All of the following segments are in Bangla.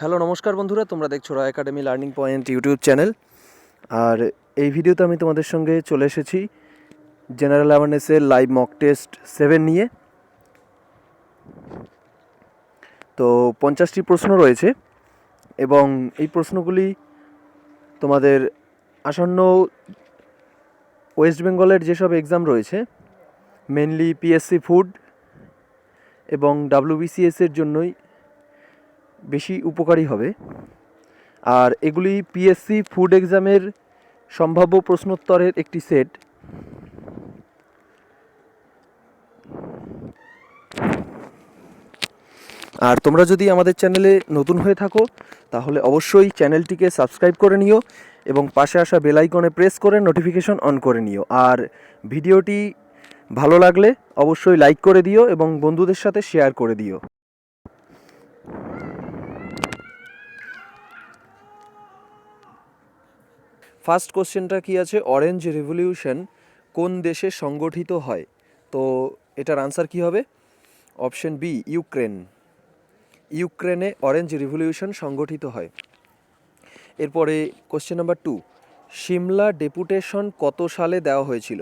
হ্যালো, নমস্কার বন্ধুরা, তোমরা দেখছ Roy academy learning point YouTube channel আর এই ভিডিওতে আমি তোমাদের সঙ্গে চলে এসেছি জেনারেল অ্যাওয়ারনেসের লাইভ মক টেস্ট সেভেন নিয়ে। তো পঞ্চাশটি প্রশ্ন রয়েছে এবং এই প্রশ্নগুলি তোমাদের আসন্ন ওয়েস্ট বেঙ্গলের যেসব এক্সাম রয়েছে মেনলি পিএসসি ফুড এবং ডাব্লিউবিসিএসের জন্যই বেশি উপকারী হবে। আর এগুলি পিএসসি ফুড এক্সামের সম্ভাব্য প্রশ্নোত্তরের একটি সেট আর তোমরা যদি আমাদের চ্যানেলে নতুন হয়ে থাকো, তাহলে অবশ্যই চ্যানেলটিকে সাবস্ক্রাইব করে নিও এবং পাশে আসা বেল আইকনে প্রেস করে নোটিফিকেশন অন করে নিও। আর ভিডিওটি ভালো লাগলে অবশ্যই লাইক করে দিও এবং বন্ধুদের সাথে শেয়ার করে দিও। ফার্স্ট কোশ্চেনটা কি আছে? অরেঞ্জ রেভলিউশন কোন দেশে সংগঠিত হয়? তো এটার আনসার কি হবে? Option B, Ukraine. ইউক্রেনে অরেঞ্জ রিভলিউশন সংগঠিত হয়। এরপরে question number two, Shimla deputation কত সালে দেওয়া হয়েছিল?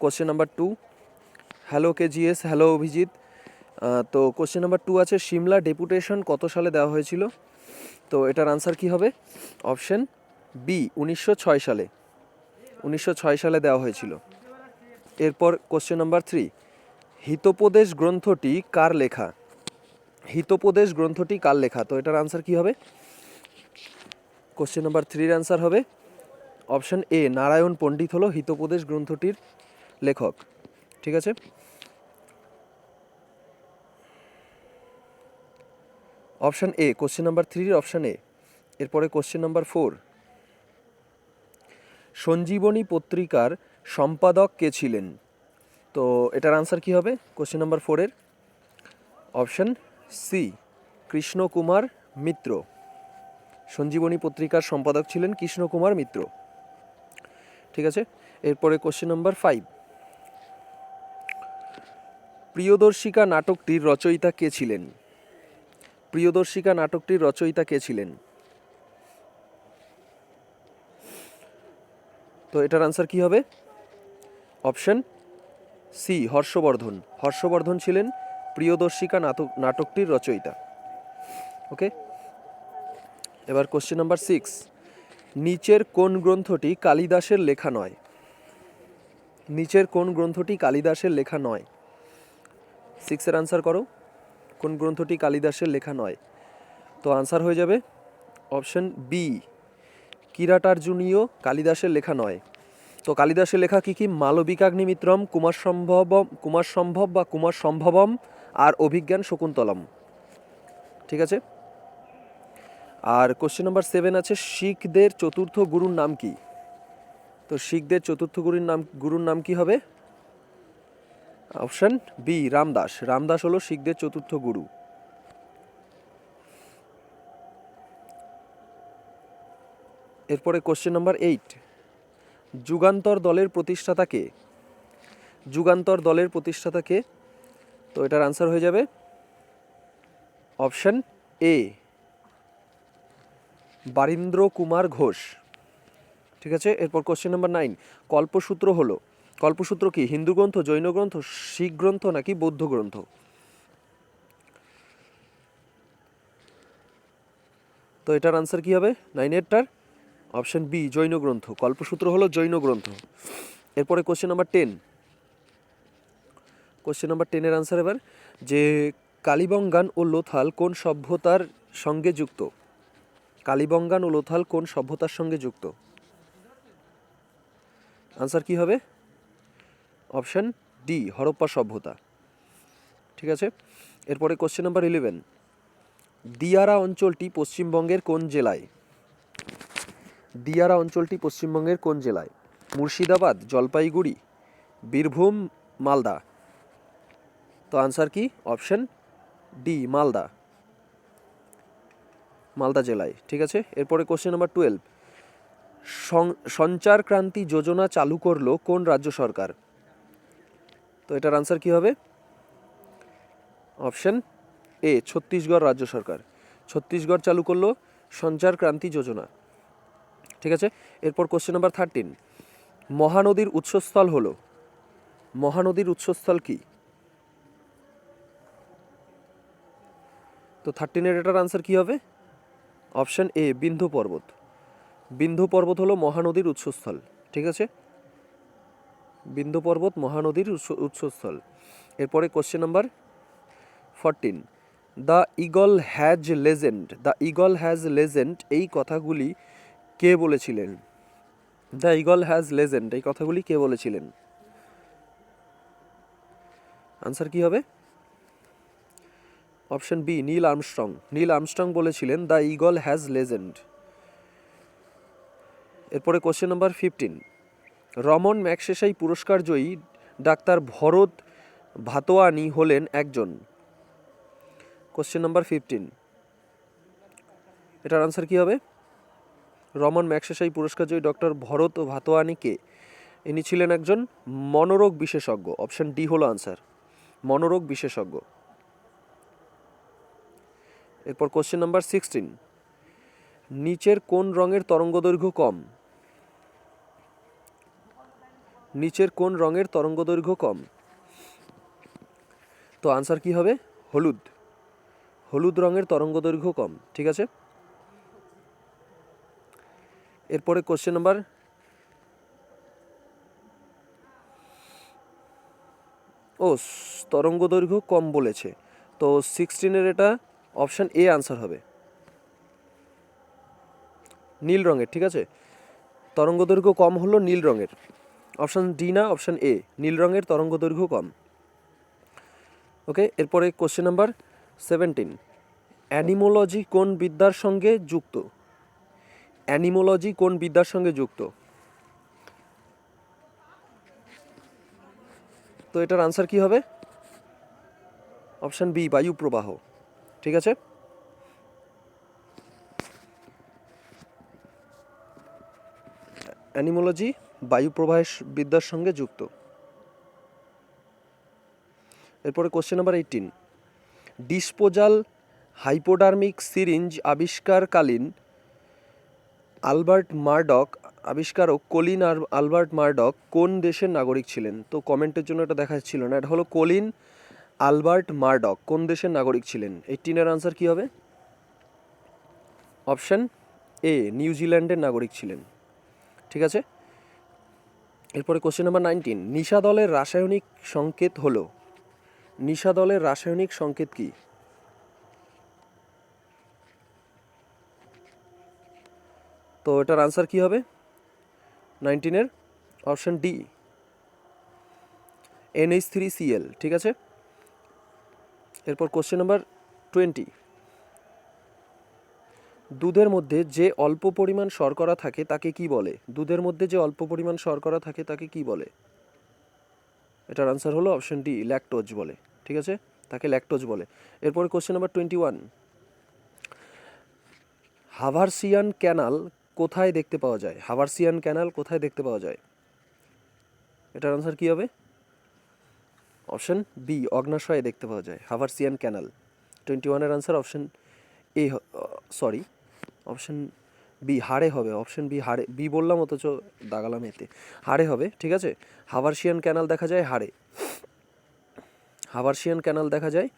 Question number two, hello KGS, hello Abhijit. তো কোশ্চেন নাম্বার টু আছে, সিমলা ডেপুটেশন কত সালে দেওয়া হয়েছিল? তো এটার আনসার কি হবে? অপশন বি, উনিশশো ছয় সালে। উনিশশো ছয় সালে দেওয়া হয়েছিল। এরপর কোশ্চেন নাম্বার থ্রি হিতোপদেশ গ্রন্থটি কার লেখা? হিতোপদেশ গ্রন্থটি কার লেখা? তো এটার আনসার কি হবে? কোশ্চেন নাম্বার থ্রির আনসার হবে। অপশন এ নারায়ণ পণ্ডিত হলো হিতোপদেশ গ্রন্থটির লেখক। ঠিক আছে? অপশন এ কোশ্চেন নাম্বার থ্রির অপশন এ এরপরে কোশ্চেন নাম্বার ফোর সঞ্জীবনী পত্রিকার সম্পাদক কে ছিলেন? তো এটার আনসার কি হবে? কোশ্চেন নাম্বার ফোরের অপশন সি কৃষ্ণকুমার মিত্র। সঞ্জীবনী পত্রিকার সম্পাদক ছিলেন কৃষ্ণকুমার মিত্র। ঠিক আছে? এরপরে কোশ্চেন নাম্বার ফাইভ প্রিয়দর্শিকা নাটকটির রচয়িতা কে ছিলেন? প্রিয়দর্শিকা নাটকটির রচয়িতা কে ছিলেন? তো এটার আনসার কি হবে? Option C Harshvardhan. হর্ষবর্ধন ছিলেন প্রিয়দর্শিকা নাটক নাটকটির রচয়িতা। ওকে এবার কোশ্চেন নাম্বার সিক্স নিচের কোন গ্রন্থটি কালিদাসের লেখা নয়? নিচের কোন গ্রন্থটি কালিদাসের লেখা নয়? সিক্সের আনসার করো। কোন গ্রন্থটি কালিদাসের লেখা নয়? তো আনসার হয়ে যাবে অপশন বি কিরাটার্জুনীয় কালিদাসের লেখা নয়। তো কালিদাসের লেখা কি কী? মালবিকাগ্নিমিত্রম কুমার সম্ভবম কুমার সম্ভব বা কুমার সম্ভবম আর অভিজ্ঞান শকুন্তলম। ঠিক আছে? আর কোশ্চেন নাম্বার সেভেন আছে, শিখদের চতুর্থ গুরুর নাম কি? তো শিখদের চতুর্থ গুরুর নাম গুরুর নাম কি হবে? Option B Ramdas. রামদাস হলো শিখদের চতুর্থ গুরু। এরপরে কোশ্চেন নাম্বার এইট যুগান্তর দলের প্রতিষ্ঠাতা কে? যুগান্তর দলের প্রতিষ্ঠাতা কে? তো এটার আনসার হয়ে যাবে। Option A Barindra Kumar Ghosh. ঠিক আছে? এরপর কোশ্চেন নাম্বার নাইন কল্পসূত্র হলো। কল্পসূত্র কি? হিন্দু গ্রন্থ, জৈন গ্রন্থ, শিখ গ্রন্থ নাকি বৌদ্ধ গ্রন্থ? তো এটার আনসার কি হবে? নাইনেরটার অপশন বি জৈন গ্রন্থ কল্পসূত্র হলো জৈন গ্রন্থ এরপরে question number ten question number টেনের আনসার এবার, যে কালিবঙ্গান ও লোথাল কোন সভ্যতার সঙ্গে যুক্ত? কালিবঙ্গান ও লোথাল কোন সভ্যতার সঙ্গে যুক্ত? আনসার কি হবে? অপশন ডি, হরপ্পা সভ্যতা। ঠিক আছে? এরপরে কোশ্চেন নাম্বার ইলেভেন দিয়ারা অঞ্চলটি পশ্চিমবঙ্গের কোন জেলায়? দিয়ারা অঞ্চলটি পশ্চিমবঙ্গের কোন জেলায়? মুর্শিদাবাদ, জলপাইগুড়ি, বীরভূম, মালদা। তো আনসার কি? Option D Malda. মালদা জেলায়, ঠিক আছে? এরপরে কোশ্চেন নাম্বার টুয়েলভ সঞ্চার ক্রান্তি যোজনা চালু করল কোন রাজ্য সরকার? তো এটার আনসার কি হবে? অপশন এ ছত্তিশগড় রাজ্য সরকার। ছত্তিশগড় চালু করল সঞ্চার ক্রান্তি যোজনা। ঠিক আছে? এরপর কোশ্চেন নাম্বার থার্টিন মহানদীর উৎসস্থল হলো। মহানদীর উৎসস্থল কি? তো থার্টিনের এটার আনসার কি হবে? অপশন এ বিন্ধু পর্বত। বিন্ধু পর্বত হলো মহানদীর উৎসস্থল, ঠিক আছে? বিন্ধু পর্বত, মহানদীর উৎস- উৎসস্থল। এরপরে question number fourteen the eagle has legend the eagle has legend এই কথাগুলি কে বলেছিলেন? দ্য ইগল হ্যাজ লেজেন্ড এই কথাগুলি কে বলেছিলেন? আনসার কি হবে? Option B Neil Armstrong Neil Armstrong বলেছিলেন দ্য ইগল হ্যাজ লেজেন্ড এরপরে question number fifteen Ramon Magsaysay পুরস্কার জয়ী ডাক্তার ভরত ভাতোয়ানি হলেন একজন। কোশ্চেন নাম্বার ফিফটিন এটার আনসার কি হবে? রমন ম্যাকসেসাই পুরস্কার জয়ী ডক্টর ভরত ভাতোয়ানি কে ইনি ছিলেন একজন মনোরোগ বিশেষজ্ঞ। অপশন ডি হলো আনসার। মনোরোগ বিশেষজ্ঞ। এরপর কোশ্চেন নাম্বার সিক্সটিন। নিচের কোন রঙের তরঙ্গদৈর্ঘ্য কম? নিচের কোন রঙের তরঙ্গদৈর্ঘ্য কম? তো আনসার কি হবে? হলুদ। হলুদ রঙের তরঙ্গদৈর্ঘ্য কম। ঠিক আছে? এরপরে কোশ্চেন নাম্বার ও স- তরঙ্গদৈর্ঘ্য কম বলেছে। তো সিক্সটিনের এটা অপশান এ আনসার হবে। নীল রঙের, ঠিক আছে? তরঙ্গদৈর্ঘ্য কম হলো নীল রঙের। অপশান ডি না অপশান এ নীল রঙের তরঙ্গদৈর্ঘ্য কম। ওকে এরপরে কোশ্চেন নাম্বার সেভেন্টিন অ্যানিমোলজি কোন বিদ্যার সঙ্গে যুক্ত? অ্যানিমোলজি কোন বিদ্যার সঙ্গে যুক্ত? তো এটার আনসার কি হবে? অপশান বি বায়ু প্রবাহ। ঠিক আছে? অ্যানিমোলজি বায়ু প্রবাহের বিদ্যার সঙ্গে যুক্ত। এরপরে question number eighteen disposal hypodermic syringe আবিষ্কারকালীন Albert Murdoch, আবিষ্কারক কলিন আর আলবার্ট মার্ডক কোন দেশের নাগরিক ছিলেন? তো কমেন্টের জন্য এটা দেখা যাচ্ছিল না, এটা হলো কলিন আলবার্ট মার্ডক, কোন দেশের নাগরিক ছিলেন? এইটিনের আনসার কি হবে? অপশন এ নিউজিল্যান্ডের নাগরিক ছিলেন। ঠিক আছে? এরপরে কোশ্চেন নাম্বার নাইনটিন নিশা দলের রাসায়নিক সংকেত হলো। নিশা দলের রাসায়নিক সংকেত কি? তো এটার আনসার কি হবে? নাইনটিনের option D NH three Cl ঠিক আছে? এরপর কোশ্চেন নাম্বার টোয়েন্টি দুধের মধ্যে যে অল্প পরিমাণ শর্করা থাকে তাকে কি বলে? দুধের মধ্যে যে অল্প পরিমাণ শর্করা থাকে তাকে কি বলে? এটার আনসার হলো অপশন ডি ল্যাকটোজ বলে, ঠিক আছে? তাকে ল্যাকটোজ বলে। এরপরে question number twenty one Haversian canal কোথায় দেখতে পাওয়া যায়? হাভারসিয়ান ক্যানাল কোথায় দেখতে পাওয়া যায়? এটার আনসার কী হবে? অপশন বি অগ্নাশয়ে দেখতে পাওয়া যায়, হাভারসিয়ান ক্যানাল। টোয়েন্টি ওয়ানের answer option A sorry option B হাড়ে হবে। অপশন বি হাড়ে বি বললাম অথচ দাগালাম এতে। হাড়ে হবে, ঠিক আছে? হাভারসিয়ান ক্যানাল দেখা যায় হাড়ে। হাভারসিয়ান ক্যানাল দেখা যায়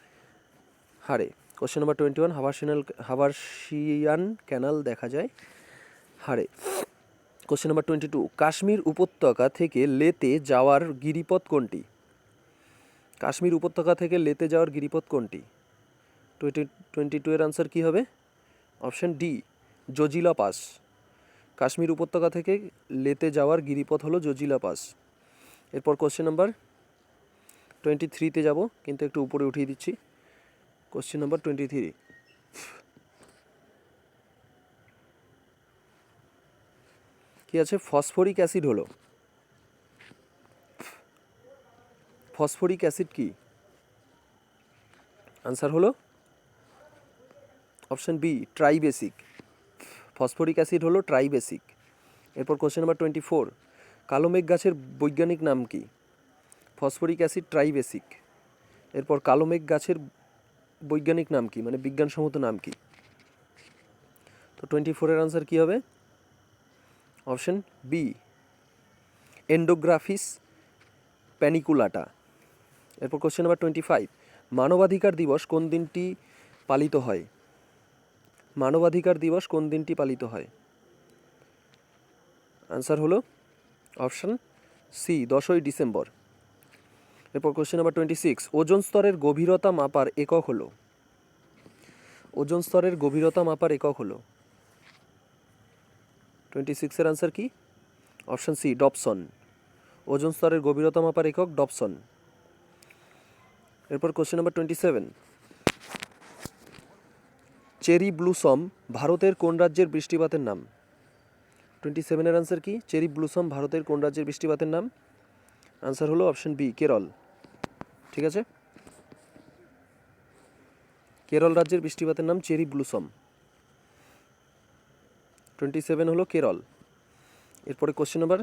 হাড়ে। Question number twenty one Haversian Haversian canal দেখা যায় হাড়ে question number twenty two Kashmir উপত্যকা থেকে লেতে যাওয়ার গিরিপথ কোনটি? কাশ্মীর উপত্যকা থেকে লেতে যাওয়ার গিরিপথ কোনটি? টোয়েন্টি টোয়েন্টি টু এর আনসার কী হবে? Option D Zojila pass Kashmir উপত্যকা থেকে লেতে যাওয়ার গিরিপথ হলো জজিলা পাস এরপর কোশ্চেন নাম্বার টোয়েন্টি থ্রিতে যাব, কিন্তু একটু উপরে উঠিয়ে দিচ্ছি। কোশ্চেন নাম্বার টোয়েন্টি থ্রি কি আছে? ফসফরিক অ্যাসিড হলো। ফসফরিক অ্যাসিড কি? আনসার হলো? Option B, tribasic. Phosphoric acid হলো ট্রাইবেসিক। এরপর কোশ্চেন নাম্বার টোয়েন্টি ফোর, কালো মেঘ গাছের বৈজ্ঞানিক নাম কি? Phosphoric acid tribasic. এরপর কালো মেঘ গাছের বৈজ্ঞানিক নাম কি? মানে বিজ্ঞানসম্মত নাম কি? তো টোয়েন্টি ফোরের আনসার কী হবে? অপশন বি এন্ডোগ্রাফিস প্যানিকুলাটা এরপর কোশ্চেন নাম্বার টোয়েন্টি ফাইভ মানবাধিকার দিবস কোন দিনটি পালিত হয়? মানবাধিকার দিবস কোন দিনটি পালিত হয়? আনসার হলো অপশন সি দশই ডিসেম্বর। এরপর question number twenty six ozone স্তরের গভীরতা মাপার একক হলো। ওজন স্তরের গভীরতা মাপার একক হলো। টোয়েন্টি সিক্সের আনসার কি? অপশন সি ডপসন ওজন স্তরের গভীরতা মাপার একক ডপসন এরপর question number twenty seven cherry blossom ভারতের কোন রাজ্যের বৃষ্টিপাতের নাম? টোয়েন্টি সেভেনের আনসার কি? চেরি ব্লুসম ভারতের কোন রাজ্যের বৃষ্টিপাতের নাম? আনসার হলো অপশন বি কেরল ঠিক আছে? কেরল রাজ্যের বৃষ্টিপাতের নাম চেরি ব্লুসম টোয়েন্টি সেভেন হলো কেরল। এরপরে question number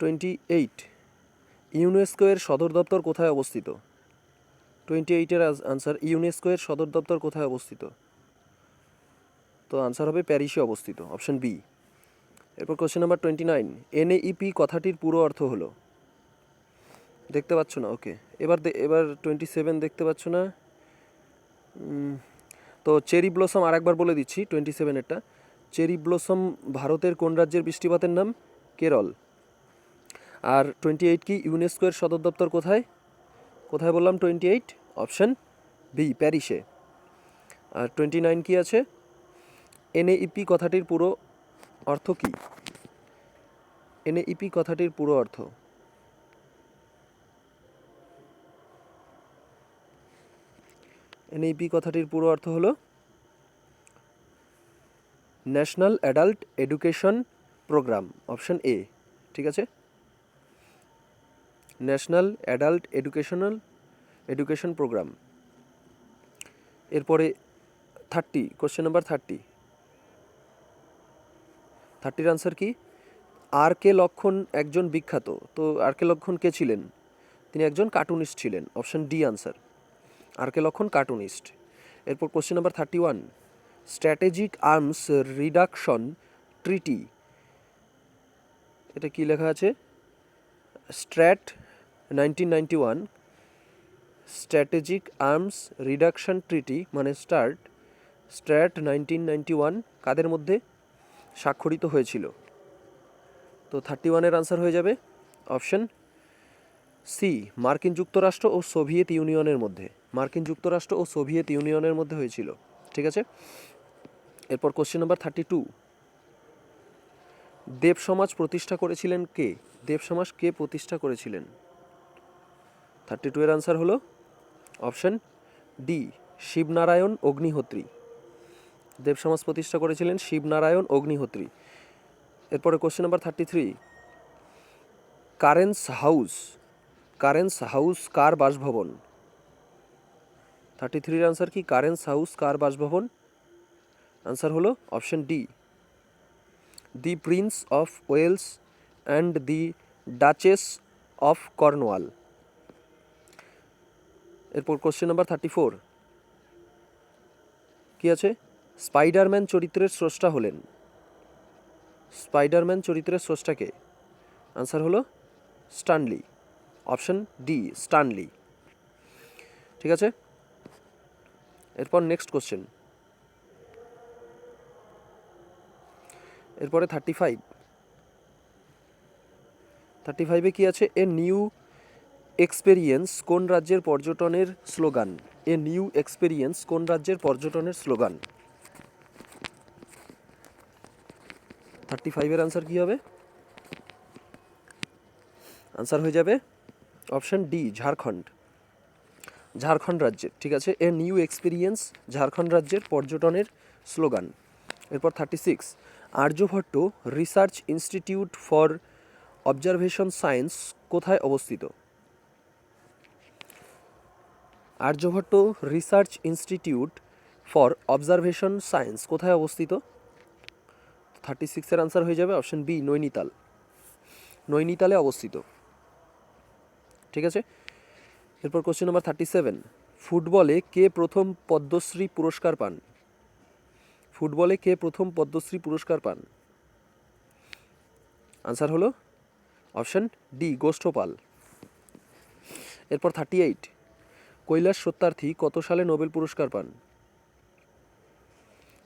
twenty eight UNESCO এর সদর দপ্তর কোথায় অবস্থিত? টোয়েন্টি এইটের আনসার ইউনেস্কো এর সদর দপ্তর কোথায় অবস্থিত? তো আনসার হবে প্যারিসে অবস্থিত অপশন বি এরপর question number twenty nine NAEP কথাটির পুরো অর্থ হলো? দেখতে পাচ্ছ না? ওকে এবার এবার টোয়েন্টি সেভেন দেখতে পাচ্ছ না? তো চেরি ব্লসম আরেকবার বলে দিচ্ছি টোয়েন্টি সেভেনেরটা চেরি ব্লসম ভারতের কোন রাজ্যের বৃষ্টিপাতের নাম? কেরল। আর টোয়েন্টি এইট কি ইউনেস্কো এর সদর দপ্তর কোথায়? কোথায় বললাম টোয়েন্টি এইট অপশান বি, প্যারিসে। আর টোয়েন্টি নাইন কী আছে? এনএইপি কথাটির পুরো অর্থ কি? এনএইপি কথাটির পুরো অর্থ। এনএইপি কথাটির পুরো অর্থ হলো national adult education programme option A ঠিক আছে? National adult educational education programme এরপরে থার্টি কোশ্চেন নাম্বার থার্টি থার্টির আনসার কি? আর কে লক্ষণ একজন বিখ্যাত। তো আর কে লক্ষণ কে ছিলেন? তিনি একজন কার্টুনিস্ট ছিলেন। Option D answer R K Laxman cartoonist. এরপর question number thirty one strategic arms reduction treaty এটা কি লেখা আছে? START nineteen ninety one strategic arms reduction treaty মানে START START nineteen ninety one কাদের মধ্যে স্বাক্ষরিত হয়েছিল? তো থার্টি ওয়ানের আনসার হয়ে যাবে। অপশন সি মার্কিন যুক্তরাষ্ট্র ও সোভিয়েত ইউনিয়নের মধ্যে। মার্কিন যুক্তরাষ্ট্র ও সোভিয়েত ইউনিয়নের মধ্যে হয়েছিল। ঠিক আছে? এরপর question number thirty two Dev Samaj প্রতিষ্ঠা করেছিলেন কে? দেব সমাজ কে প্রতিষ্ঠা করেছিলেন? থার্টি টু এর আনসার হলো অপশন ডি শিবনারায়ণ অগ্নিহোত্রী। দেব সমাজ প্রতিষ্ঠা করেছিলেন শিবনারায়ণ অগ্নিহোত্রী। এরপরে question number thirty three Clarence house Clarence house কার বাসভবন? থার্টি থ্রির আনসার কি? কারেন্স হাউস কার বাসভবন? আনসার হলো option D the Prince of Wales and the Duchess of Cornwall এরপর কোশ্চেন নাম্বার থার্টি ফোর কী আছে? স্পাইডারম্যান চরিত্রের স্রষ্টা হলেন। স্পাইডারম্যান চরিত্রের স্রষ্টাকে আনসার হলো স্টানলি অপশন ডি স্টানলি ঠিক আছে? এরপর নেক্সট কোশ্চেন এরপরে থার্টি ফাইভ থার্টি ফাইভে কী আছে? এ নিউ এক্সপেরিয়েন্স কোন রাজ্যের পর্যটনের স্লোগান? এ নিউ এক্সপেরিয়েন্স কোন রাজ্যের পর্যটনের স্লোগান? থার্টি ফাইভের আনসার কী হবে? আনসার হয়ে যাবে অপশন ডি ঝাড়খণ্ড। ঝাড়খণ্ড রাজ্যের, ঠিক আছে? এ নিউ এক্সপিরিয়েন্স ঝাড়খণ্ড রাজ্যের পর্যটনের স্লোগান। এরপর thirty six Aryabhatta research institute for observation science কোথায় অবস্থিত? Aryabhatta research institute for observation science কোথায় অবস্থিত? থার্টি সিক্সের আনসার হয়ে যাবে অপশন বি নৈনিতাল। নৈনিতালে অবস্থিত। ঠিক আছে? এরপর কোশ্চেন নাম্বার থার্টি সেভেন ফুটবলে কে প্রথম পদ্মশ্রী পুরস্কার পান? ফুটবলে কে প্রথম পদ্মশ্রী পুরস্কার পান? আনসার হলো অপশন ডি গোষ্ঠপাল। এরপর থার্টি এইট কৈলাস সত্যার্থী কত সালে নোবেল পুরস্কার পান?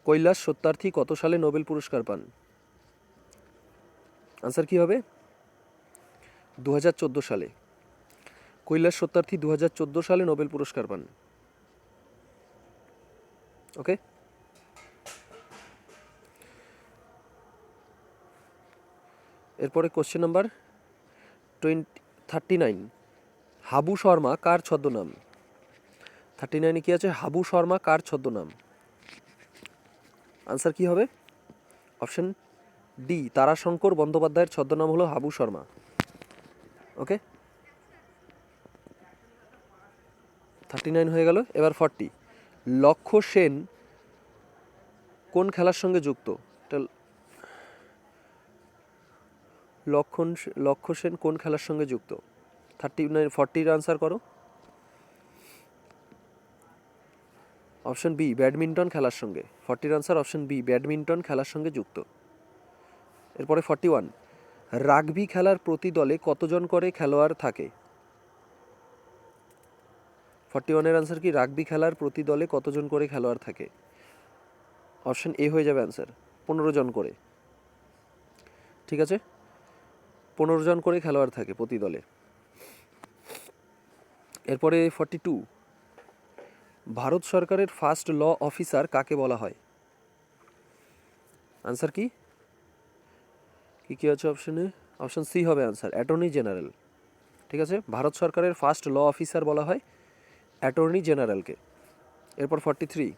কৈলাস সত্যার্থী কত সালে নোবেল পুরস্কার পান? আনসার কি হবে? দু হাজার চোদ্দ সালে। কৈলাস সত্যার্থী দু হাজার চোদ্দ সালে নোবেল পুরস্কার পান। ওকে এরপরে question number twenty thirty nine Habu Sharma, কার ছদ্মনাম? থার্টি নাইনে কি আছে? হাবু শর্মা, কার ছদ্মনাম? আনসার কি হবে? অপশন ডি তারাশঙ্কর বন্দ্যোপাধ্যায়ের ছদ্মনাম হলো Habu Sharma. Okay thirty nine হয়ে গেল, এবার ফর্টি। লক্ষ্য সেন কোন খেলার সঙ্গে যুক্ত? লক্ষণ লক্ষ্য সেন কোন খেলার সঙ্গে যুক্ত? থার্টি নাইন, ফর্টির আনসার করো। অপশন বি, ব্যাডমিন্টন খেলার সঙ্গে। ফর্টির আনসার অপশন বি, ব্যাডমিন্টন খেলার সঙ্গে যুক্ত। এরপরে ফর্টি ওয়ান, রাগবি খেলার প্রতি দলে কতজন করে খেলোয়াড় থাকে? ফর্টি ওয়ানের আনসার কি রাগবি খেলার প্রতি দলে কতজন করে খেলোয়াড় থাকে? অপশন এ হয়ে যাবে অ্যান্সার পনেরো জন করে। ঠিক আছে? পনেরো জন করে খেলোয়াড় থাকে প্রতি দলে। এরপরে ফর্টি টু ভারত সরকারের ফার্স্ট ল অফিসার কাকে বলা হয়? আনসার কি? কি কি আছে অপশানে অপশান সি হবে আনসার অ্যাটর্নি জেনারেল ঠিক আছে? ভারত সরকারের ফার্স্ট ল অফিসার বলা হয় অ্যাটর্নি জেনারেলকে। এরপর ফর্টি থ্রি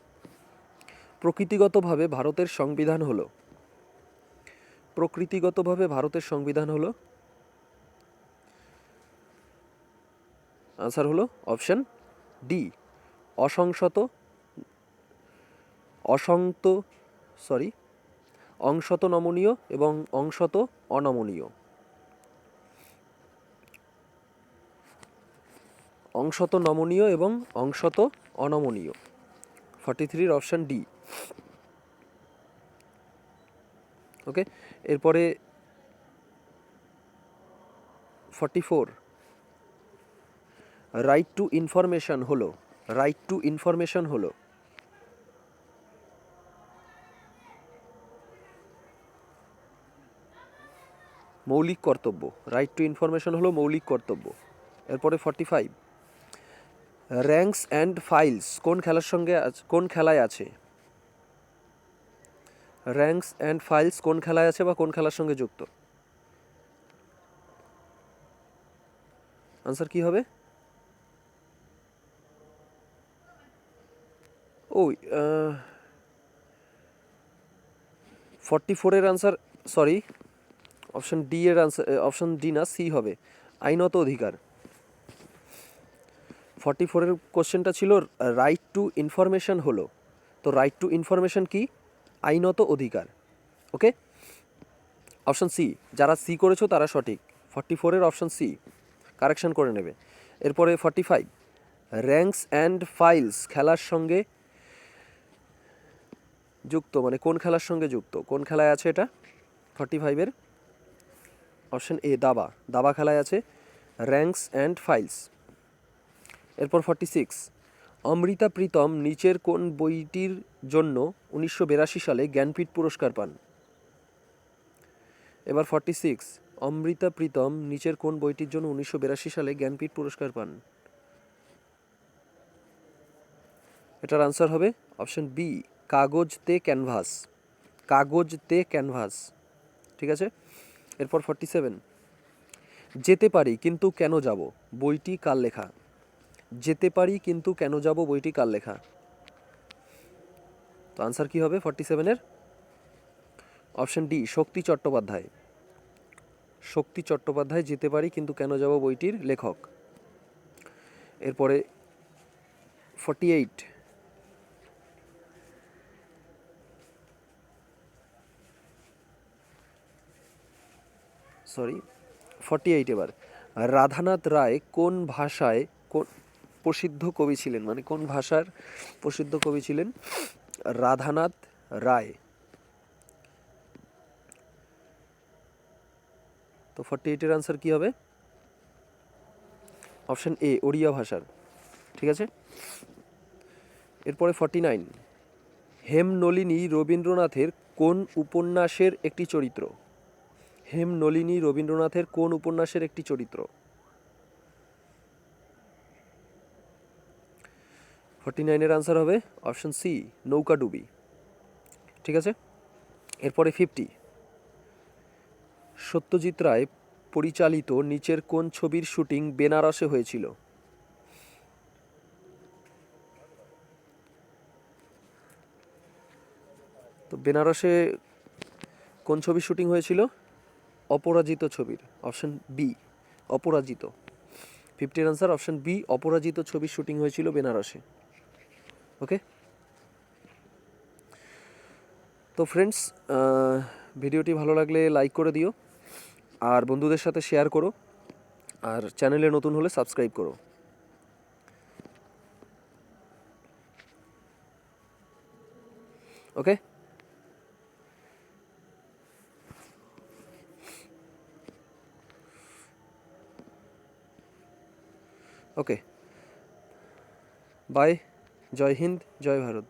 প্রকৃতিগতভাবে ভারতের সংবিধান হলো। প্রকৃতিগতভাবে ভারতের সংবিধান হলো? আনসার হলো অপশন ডি অসংশত, অসংত সরি অংশত নমনীয় এবং অংশত অনমনীয়। অংশত নমনীয় এবং অংশত অনমনীয়। ফর্টি থ্রির অপশান ডি ওকে এরপরে forty four right to information হলো। রাইট টু ইনফরমেশন হলো। মৌলিক কর্তব্য। রাইট টু ইনফরমেশন হলো মৌলিক কর্তব্য। এরপরে forty five ranks and files কোন খেলার সঙ্গে কোন খেলায় আছে? র্যাঙ্কস অ্যান্ড ফাইলস কোন খেলায় আছে বা কোন খেলার সঙ্গে যুক্ত? আনসার কি হবে? ওই ফর্টি ফোরের আনসার সরি অপশন ডি এর আনসার অপশন ডি না সি হবে। আইনত অধিকার। ফর্টি ফোরের কোশ্চেনটা ছিল রাইট টু ইনফরমেশন হলো। তো রাইট টু ইনফরমেশন কি? আইনত অধিকার। ওকে অপশন সি যারা সি করেছ তারা সঠিক। ফর্টি ফোরের অপশন সি কারেকশন করে নেবে। এরপরে forty five ranks and files খেলার সঙ্গে যুক্ত মানে কোন খেলার সঙ্গে যুক্ত? কোন খেলায় আছে এটা? ফর্টি ফাইভের অপশন এ দাবা। দাবা খেলায় আছে। র্যাঙ্কস অ্যান্ড ফাইলস এরপর ফর্টি সিক্স অমৃতা প্রীতম নিচের কোন বইটির জন্য উনিশশো বিরাশি সালে জ্ঞানপীঠ পুরস্কার পান? এবার ফর্টি সিক্স অমৃতা প্রীতম নিচের কোন বইটির জন্য উনিশশো বিরাশি সালে জ্ঞানপীঠ পুরস্কার পান? এটার আনসার হবে অপশন বি কাগজ তে ক্যানভাস কাগজ তে ক্যানভাস ঠিক আছে? এরপর ফর্টি সেভেন যেতে পারি, কিন্তু কেন যাব? বইটি কার লেখা? যেতে পারি, কিন্তু কেন যাব বইটি কার লেখা? তো আনসার কি হবে ফর্টি সেভেনের অপশন ডি শক্তি চট্টোপাধ্যায়। শক্তি চট্টোপাধ্যায় যেতে পারি, কিন্তু কেন যাব বইটির লেখক? এরপরে forty eight sorry forty eight এবার। রাধানাথ রায় কোন ভাষায়, কোন প্রসিদ্ধ কবি ছিলেন। মানে কোন ভাষার প্রসিদ্ধ কবি ছিলেন? রাধানাথ রায়। তো ফর্টি এইটের আনসার কী হবে? অপশন এ ওড়িয়া ভাষার। ঠিক আছে? এরপরে ফর্টি নাইন হেমনলিনী রবীন্দ্রনাথের কোন উপন্যাসের একটি চরিত্র? হেমনলিনী রবীন্দ্রনাথের কোন উপন্যাসের একটি চরিত্র? ফর্টি নাইনের আনসার হবে অপশন সি নৌকাডুবি ঠিক আছে? এরপরে ফিফটি সত্যজিৎ রায় পরিচালিত নিচের কোন ছবির শুটিং বেনারসে হয়েছিল? তো বেনারসে কোন ছবির শুটিং হয়েছিল? অপরাজিত ছবির অপশন বি অপরাজিত। ফিফটির আনসার অপশন বি অপরাজিত ছবির শুটিং হয়েছিল বেনারসে। ওকে তো ফ্রেন্ডস ভিডিওটি ভালো লাগলে লাইক করে দিও আর বন্ধুদের সাথে শেয়ার করো আর চ্যানেলে নতুন হলে সাবস্ক্রাইব করো। ওকে ওকে বাই জয় হিন্দ জয় ভারত